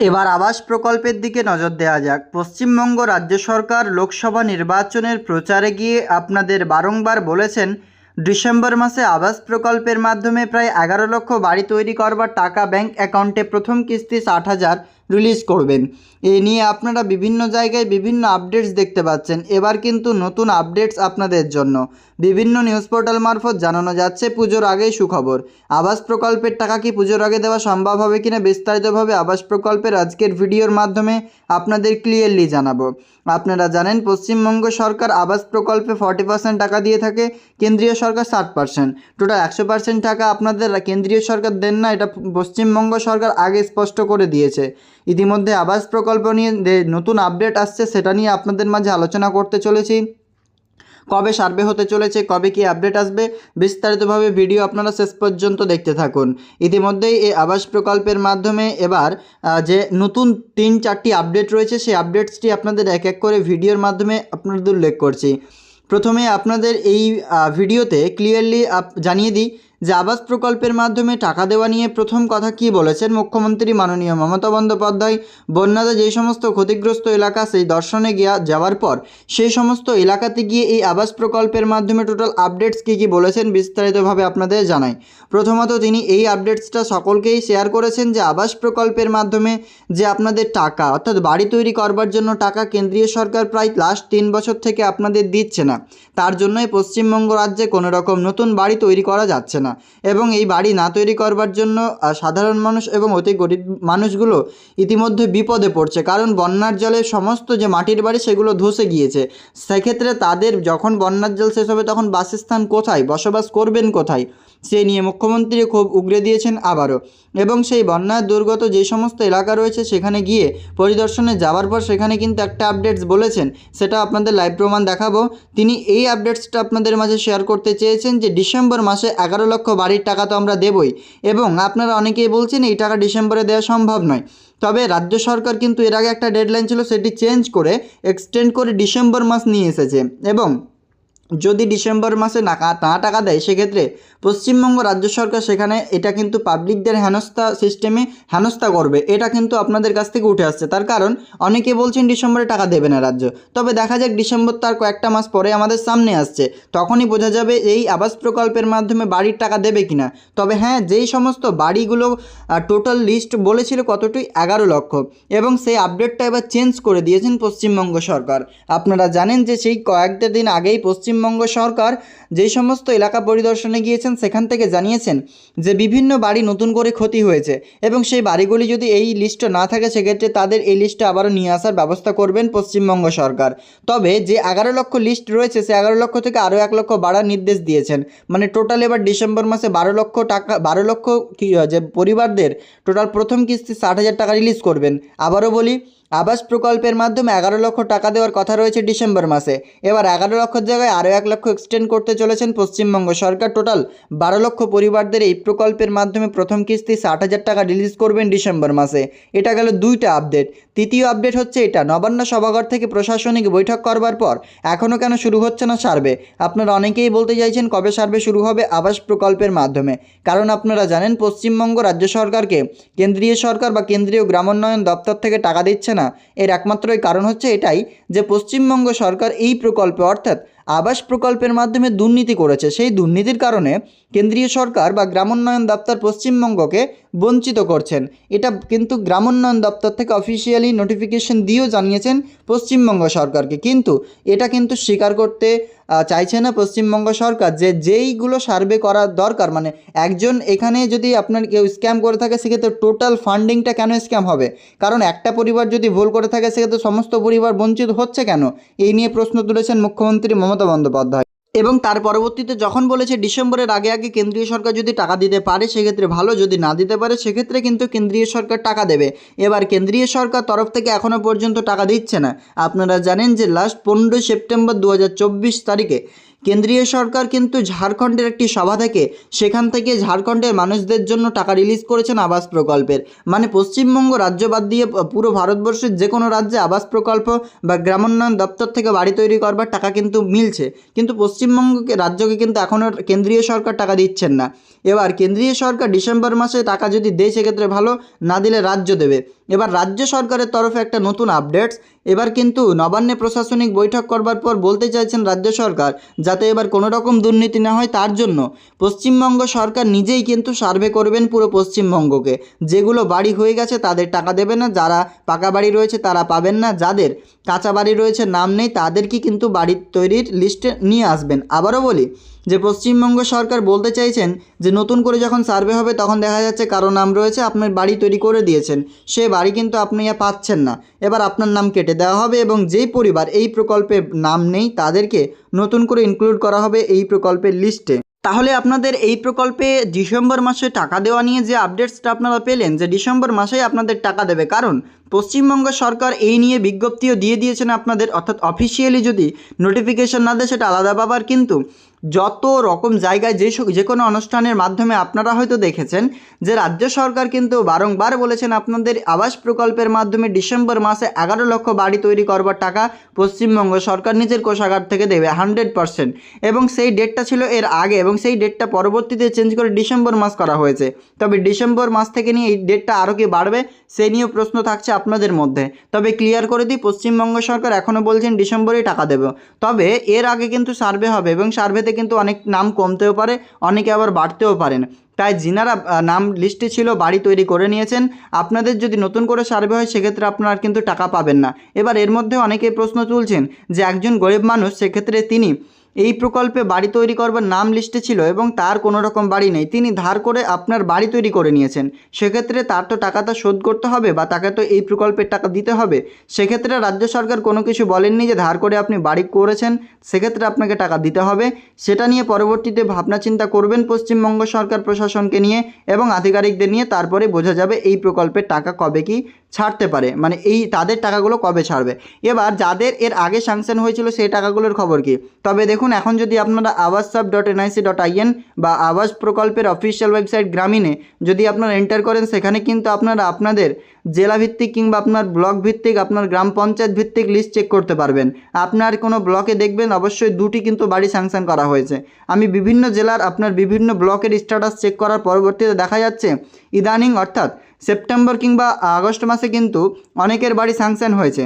এবার আবাস প্রকল্পের দিকে নজর দেওয়া যাক। পশ্চিমবঙ্গ রাজ্য সরকার লোকসভা নির্বাচনের প্রচারে গিয়ে আপনাদের বারংবার বলেছেন, ডিসেম্বর মাসে আবাস প্রকল্পের মাধ্যমে প্রায় এগারো লক্ষ বাড়ি তৈরি করবার টাকা ব্যাংক অ্যাকাউন্টে প্রথম কিস্তি ষাট হাজার রিলিজ করবেন। এ নিয়ে আপনারা বিভিন্ন জায়গায় বিভিন্ন আপডেটস দেখতে পাচ্ছেন। এবার কিন্তু নতুন আপডেটস আপনাদের জন্য। বিভিন্ন নিউজ পোর্টাল মারফত জানানো যাচ্ছে পুজোর আগেই সুখবর। আবাস প্রকল্পের টাকা কি পুজোর আগে দেওয়া সম্ভব হবে কিনা বিস্তারিতভাবে আবাস প্রকল্পের আজকের ভিডিওর মাধ্যমে আপনাদের ক্লিয়ারলি জানাব। আপনারা জানেন, পশ্চিমবঙ্গ সরকার আবাস প্রকল্পে ফর্টি পার্সেন্ট টাকা দিয়ে থাকে, কেন্দ্রীয় সরকার ষাট পার্সেন্ট টোটাল একশো পার্সেন্ট টাকা আপনাদের কেন্দ্রীয় সরকার দেন না, এটা পশ্চিমবঙ্গ সরকার আগে স্পষ্ট করে দিয়েছে। ইতিমধ্যে আবাস প্রকল্প নিয়ে নতুন আপডেট আসছে, সেটা নিয়ে আপনাদের মাঝে আলোচনা করতে চলেছি। কবে সার্ভে হতে চলেছে, কবে কি আপডেট আসবে, বিস্তারিতভাবে ভিডিও আপনারা শেষ পর্যন্ত দেখতে থাকুন। ইতিমধ্যেই এই আবাস প্রকল্পের মাধ্যমে এবার যে নতুন তিন চারটি আপডেট রয়েছে, সেই আপডেটসটি আপনাদের এক এক করে ভিডিওর মাধ্যমে আপনাদের উল্লেখ করছি। প্রথমে আপনাদের এই ভিডিওতে ক্লিয়ারলি জানিয়ে দিই যে আবাস প্রকল্পের মাধ্যমে টাকা দেওয়া নিয়ে প্রথম কথা কি বলেছেন মুখ্যমন্ত্রী মাননীয় মমতা বন্দ্যোপাধ্যায়? বন্যাতে যে সমস্ত ক্ষতিগ্রস্ত এলাকা সেই দর্শনে গিয়া যাওয়ার পর সেই সমস্ত এলাকাতে গিয়ে এই আবাস প্রকল্পের মাধ্যমে টোটাল আপডেটস কী কী বলেছেন বিস্তারিতভাবে আপনাদের জানাই। প্রথমত তিনি এই আপডেটসটা সকলকেই শেয়ার করেছেন যে আবাস প্রকল্পের মাধ্যমে যে আপনাদের টাকা, অর্থাৎ বাড়ি তৈরি করবার জন্য টাকা কেন্দ্রীয় সরকার প্রায় লাস্ট তিন বছর থেকে আপনাদের দিচ্ছে না। তার জন্যই পশ্চিমবঙ্গ রাজ্যে কোনো রকম নতুন বাড়ি তৈরি করা যাচ্ছে না। এবং এই বাড়ি না তৈরি করবার জন্য সাধারণ মানুষ এবং অতি গরিব মানুষগুলো ইতিমধ্যে বিপদে পড়ছে। কারণ বন্যার জলে সমস্ত যে মাটির বাড়ি, সেগুলো ধসে গিয়েছে। সেক্ষেত্রে তাদের যখন বন্যার জল শেষ হবে, তখন বাসস্থান কোথায়? বসবাস করবেন কোথায়? সে নিয়ে মুখ্যমন্ত্রী খুব উগরে দিয়েছেন আবারও। এবং সেই বন্যার দুর্গত যে সমস্ত এলাকা রয়েছে, সেখানে গিয়ে পরিদর্শনে যাওয়ার পর সেখানে কিন্তু একটা আপডেটস বলেছেন। সেটা আপনাদের লাইভ প্রমাণ দেখাবো। তিনি এই আপডেটসটা আপনাদের মাঝে শেয়ার করতে চেয়েছেন যে ডিসেম্বর মাসে এগারো লক্ষ বাড়ির টাকা তো আমরা দেবই। এবং আপনারা অনেকেই বলছেন এই টাকা ডিসেম্বরে দেওয়া সম্ভব নয়। তবে রাজ্য সরকার কিন্তু এর আগে একটা ডেডলাইন ছিল, সেটি চেঞ্জ করে এক্সটেন্ড করে ডিসেম্বর মাস নিয়ে এসেছে। এবং যদি ডিসেম্বর মাসে না টাকা দেয়, সেক্ষেত্রে পশ্চিমবঙ্গ রাজ্য সরকার সেখানে এটা কিন্তু পাবলিকদের হেনস্থা সিস্টেমে হেনস্থা করবে। এটা কিন্তু আপনাদের কাছ থেকে উঠে আসছে। তার কারণ, অনেকে বলছেন ডিসেম্বরে টাকা দেবে না রাজ্য। তবে দেখা যাক ডিসেম্বর তার কয়েকটা মাস পরে আমাদের সামনে আসছে। তখনই বোঝা যাবে এই আবাস প্রকল্পের মাধ্যমে বাড়ির টাকা দেবে কিনা। তবে হ্যাঁ যেই সমস্ত বাড়িগুলো টোটাল লিস্ট বলেছিল কতটি এগারো লক্ষ। এবং সেই আপডেটটা এবার চেঞ্জ করে দিয়েছেন পশ্চিমবঙ্গ সরকার। আপনারা জানেন যে সেই কয়েকটা দিন আগেই পশ্চিমবঙ্গ সরকার যেই সমস্ত এলাকা পরিদর্শনে গিয়েছেন সেখান থেকে জানিয়েছেন যে বিভিন্ন বাড়ি নতুন করে ক্ষতি হয়েছে এবং সেই বাড়িগুলি যদি এই লিস্টে না থাকে, সেক্ষেত্রে তাদের এই লিস্টে আবারও নিয়ে আসার ব্যবস্থা করবেন পশ্চিমবঙ্গ সরকার। তবে যে এগারো লক্ষ লিস্ট রয়েছে, সে এগারো লক্ষ থেকে আরও এক লক্ষ বাড়ার নির্দেশ দিয়েছেন। মানে টোটাল এবার ডিসেম্বর মাসে বারো লক্ষ টাকা, বারো লক্ষ যে পরিবারদের টোটাল প্রথম কিস্তি ষাট হাজার টাকা রিলিজ করবেন। আবারও বলি আবাস প্রকল্পের মাধ্যমে এগারো লক্ষ টাকা দেওয়ার কথা রয়েছে ডিসেম্বর মাসে। এবার এগারো লক্ষের জায়গায় আরও এক লক্ষ এক্সটেন্ড করতে চলেছেন পশ্চিমবঙ্গ সরকার। টোটাল বারো লক্ষ পরিবারদের এই প্রকল্পের মাধ্যমে প্রথম কিস্তি ষাট হাজার টাকা রিলিজ করবেন ডিসেম্বর মাসে। এটা গেল দুইটা আপডেট তৃতীয় আপডেট হচ্ছে এটা, নবান্ন সভাঘর থেকে প্রশাসনিক বৈঠক করবার পর এখনও কেন শুরু হচ্ছে না সার্ভে? আপনারা অনেকেই বলতে চাইছেন কবে সার্ভে শুরু হবে আবাস প্রকল্পের মাধ্যমে। কারণ আপনারা জানেন পশ্চিমবঙ্গ রাজ্য সরকারকে কেন্দ্রীয় সরকার বা কেন্দ্রীয় গ্রামোন্নয়ন দপ্তর থেকে টাকা দিচ্ছে না। এর একমাত্রই কারণ হচ্ছে এটাই যে পশ্চিমবঙ্গ সরকার এই প্রকল্পে অর্থাৎ আবাস প্রকল্পের মাধ্যমে দুর্নীতি করেছে। সেই দুর্নীতির কারণে কেন্দ্রীয় সরকার বা গ্রামোন্নয়ন দপ্তর পশ্চিমবঙ্গকে বঞ্চিত করছেন। এটা কিন্তু গ্রামোন্নয়ন দপ্তর থেকে অফিসিয়ালি নোটিফিকেশন দিয়েও জানিয়েছেন পশ্চিমবঙ্গ সরকারকে। কিন্তু এটা কিন্তু স্বীকার করতে চাইছে না পশ্চিমবঙ্গ সরকার যে যেইগুলো সার্ভে করা দরকার। মানে একজন এখানে যদি আপনার কেউ স্ক্যাম করে থাকে, সেক্ষেত্রে টোটাল ফান্ডিংটা কেন স্ক্যাম হবে? কারণ একটা পরিবার যদি ভুল করে থাকে, সেক্ষেত্রে সমস্ত পরিবার বঞ্চিত হচ্ছে কেন? এই নিয়ে প্রশ্ন তুলেছেন মুখ্যমন্ত্রী মমতা বন্দ্যোপাধ্যায়। এবং তার পরবর্তীতে যখন বলেছে ডিসেম্বরের আগে আগে কেন্দ্রীয় সরকার যদি টাকা দিতে পারে, সেক্ষেত্রে ভালো, যদি না দিতে পারে, সেক্ষেত্রে কিন্তু কেন্দ্রীয় সরকার টাকা দেবে। এবার কেন্দ্রীয় সরকার তরফ থেকে এখনও পর্যন্ত টাকা দিচ্ছে না। আপনারা জানেন যে লাস্ট পনেরোই সেপ্টেম্বর দু হাজার চব্বিশ তারিখে কেন্দ্রীয় সরকার কিন্তু ঝাড়খণ্ডের একটি সভা থেকে সেখান থেকে ঝাড়খণ্ডের মানুষদের জন্য টাকা রিলিজ করেছেন আবাস প্রকল্পের। মানে পশ্চিমবঙ্গ রাজ্য বাদ দিয়ে পুরো ভারতবর্ষের যে কোনো রাজ্যে আবাস প্রকল্প বা গ্রামোন্নয়ন দপ্তর থেকে বাড়ি তৈরি করবার টাকা কিন্তু মিলছে। কিন্তু পশ্চিমবঙ্গকে, রাজ্যকে কিন্তু এখনও কেন্দ্রীয় সরকার টাকা দিচ্ছেন না। এবার কেন্দ্রীয় সরকার ডিসেম্বর মাসে টাকা যদি দেয় সেক্ষেত্রে ভালো, না দিলে রাজ্য দেবে। এবার রাজ্য সরকারের তরফে একটা নতুন আপডেটস এবার কিন্তু নবান্নে প্রশাসনিক বৈঠক করবার পর বলতে চাইছেন রাজ্য সরকার, যাতে এবার কোনো রকম দুর্নীতি না হয় তার জন্য। পশ্চিমবঙ্গ সরকার নিজেই কিন্তু সার্ভে করবেন পুরো পশ্চিমবঙ্গকে। যেগুলো বাড়ি হয়ে গেছে তাদের টাকা দেবে না, যারা পাকা বাড়ি রয়েছে তারা পাবেন না। যাদের কাঁচা বাড়ি রয়েছে, নাম নেই, তাদেরকে কিন্তু বাড়ি তৈরির লিস্টে নিয়ে আসবেন। আবারও বলি যে পশ্চিমবঙ্গ সরকার বলতে চাইছেন যে নতুন করে যখন সার্ভে হবে তখন দেখা যাচ্ছে কারও নাম রয়েছে, আপনার বাড়ি তৈরি করে দিয়েছেন। সে বাড়ি কিন্তু আপনি আর পাচ্ছেন না। এবার আপনার নাম কেটে দেওয়া হবে এবং যেই পরিবার এই প্রকল্পে নাম নেই তাদেরকে নতুন করে ইনক্লুড করা হবে এই প্রকল্পের লিস্টে তাহলে আপনাদের এই প্রকল্পে ডিসেম্বর মাসে টাকা দেওয়া নিয়ে যে আপডেটসটা আপনারা পেলেন, যে ডিসেম্বর মাসেই আপনাদের টাকা দেবে। কারণ পশ্চিমবঙ্গ সরকার এই নিয়ে বিজ্ঞপ্তিও দিয়ে দিয়েছেন আপনাদের। অর্থাৎ অফিসিয়ালি যদি নোটিফিকেশন না দেয়, সেটা আলাদা ব্যাপার। কিন্তু যত রকম জায়গায় যে যে কোনো অনুষ্ঠানের মাধ্যমে আপনারা হয়তো দেখেছেন যে রাজ্য সরকার কিন্তু বারংবার বলেছেন আপনাদের আবাস প্রকল্পের মাধ্যমে ডিসেম্বর মাসে এগারো লক্ষ বাড়ি তৈরি করবার টাকা পশ্চিমবঙ্গ সরকার নিজের কোষাগার থেকে দেবে হান্ড্রেড পারসেন্ট এবং সেই ডেটটা ছিল এর আগে এবং সেই ডেটটা পরবর্তীতে চেঞ্জ করে ডিসেম্বর মাস করা হয়েছে। তবে ডিসেম্বর মাস থেকে নিয়ে এই ডেটটা আরও কি বাড়বে, সে নিয়েও প্রশ্ন থাকছে আপনাদের মধ্যে। তবে ক্লিয়ার করে দিই, পশ্চিমবঙ্গ সরকার এখনও বলছেন ডিসেম্বরেই টাকা দেবে। তবে এর আগে কিন্তু সার্ভে হবে এবং সার্ভেতে কিন্তু অনেক নাম কমতেও পারে, অনেকে আবার বাড়তেও পারেন। তাই যিনারা নাম লিস্টে ছিল, বাড়ি তৈরি করে নিয়েছেন, আপনাদের যদি নতুন করে সার্ভে হয়, সেক্ষেত্রে আপনারা কিন্তু টাকা পাবেন না। এবার এর মধ্যে অনেকেই প্রশ্ন তুলছেন যে একজন গরিব মানুষ, সেক্ষেত্রে তিনি এই প্রকল্পে বাড়ি তৈরি করবার নাম লিস্টে ছিল এবং তার কোনো রকম বাড়ি নেই। তিনি ধার করে আপনার বাড়ি তৈরি করে নিয়েছেন। সেক্ষেত্রে তার তো টাকাটা শোধ করতে হবে বা তাকে তো এই প্রকল্পের টাকা দিতে হবে। সেক্ষেত্রে রাজ্য সরকার কোনো কিছু বলেননি যে ধার করে আপনি বাড়ি করেছেন, সেক্ষেত্রে আপনাকে টাকা দিতে হবে। সেটা নিয়ে পরবর্তীতে ভাবনা চিন্তা করবেন পশ্চিমবঙ্গ সরকার প্রশাসনকে নিয়ে এবং আধিকারিকদের নিয়ে। তারপরে বোঝা যাবে এই প্রকল্পের টাকা কবে কি ছাড়তে পারে। মানে এই তাদের টাকাগুলো কবে ছাড়বে। এবার যাদের এর আগে স্যাংশন হয়েছিল সেই টাকাগুলোর খবর কি? তবে দেখুন এখন যদি আপনারা আবাস সাব ডট এনআইসি ডট আইএন বা আবাস প্রকল্পের অফিসিয়াল ওয়েবসাইট গ্রামীণে যদি আপনারা এন্টার করেন, সেখানে কিন্তু আপনারা আপনাদের জেলা ভিত্তিক কিংবা আপনার ব্লক ভিত্তিক আপনার গ্রাম পঞ্চায়েত ভিত্তিক লিস্ট চেক করতে পারবেন। আপনার কোনো ব্লকে দেখবেন, অবশ্যই দুটি কিন্তু বাড়ি স্যাংশন করা হয়েছে। আমি বিভিন্ন জেলার আপনার বিভিন্ন ব্লকের স্ট্যাটাস চেক করার পরবর্তীতে দেখা যাচ্ছে, ইদানিং অর্থাৎ সেপ্টেম্বর কিংবা আগস্ট মাসে কিন্তু অনেকের বাড়ি স্যাংশন হয়েছে।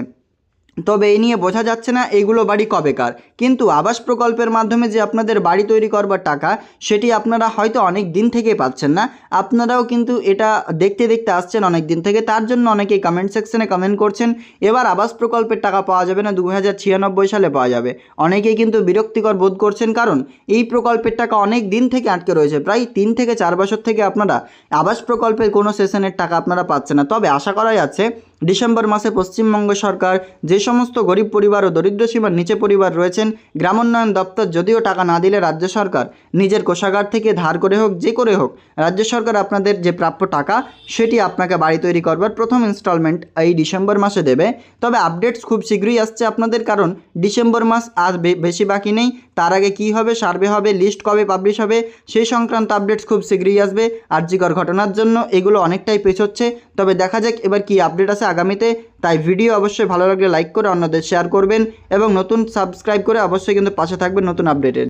তবে এই নিয়ে বোঝা যাচ্ছে না এইগুলো বাড়ি কবেকার। কিন্তু আবাস প্রকল্পের মাধ্যমে যে আপনাদের বাড়ি তৈরি করবার টাকা, সেটি আপনারা হয়তো অনেক দিন থেকে পাচ্ছেন না। আপনারাও কিন্তু এটা দেখতে দেখতে আসছেন অনেক দিন থেকে। তার জন্য অনেকেই কমেন্ট সেকশনে কমেন্ট করছেন, এবার আবাস প্রকল্পের টাকা পাওয়া যাবে না দু হাজার ছিয়ানব্বই সালে পাওয়া যাবে। অনেকেই কিন্তু বিরক্তিকর বোধ করছেন, কারণ এই প্রকল্পের টাকা অনেক দিন থেকে আটকে রয়েছে। প্রায় তিন থেকে চার বছর থেকে আপনারা আবাস প্রকল্পের কোনো সেশনের টাকা আপনারা পাচ্ছেন না। তবে আশা করা যাচ্ছে ডিসেম্বর মাসে পশ্চিমবঙ্গ সরকার যে সমস্ত গরিব পরিবার ও দরিদ্র সীমার নিচে পরিবার রয়েছেন, গ্রামোন্নয়ন দপ্তর যদিও টাকা না দিলে রাজ্য সরকার নিজের কোষাগার থেকে ধার করে হোক, যে করে হোক, রাজ্য সরকার আপনাদের যে প্রাপ্য টাকা সেটি আপনাকে বাড়ি তৈরি করবার প্রথম ইনস্টলমেন্ট এই ডিসেম্বর মাসে দেবে। তবে আপডেটস খুব শীঘ্রই আসছে আপনাদের কারণ, ডিসেম্বর মাস আর বেশি বাকি নেই। তার আগে কী হবে, সার্ভে হবে লিস্ট কবে পাবলিশ হবে, সেই সংক্রান্ত আপডেটস খুব শীঘ্রই আসবে। আর্যিকর ঘটনার জন্য এগুলো অনেকটাই পেছোচ্ছে। তবে দেখা যাক এবার কি আপডেট আছে আগামীতে। তাই ভিডিও অবশ্যই ভালো লাগলে লাইক করে অন্যদের শেয়ার করবেন এবং নতুন সাবস্ক্রাইব করে অবশ্যই কিন্তু পাশে থাকবেন নতুন আপডেটের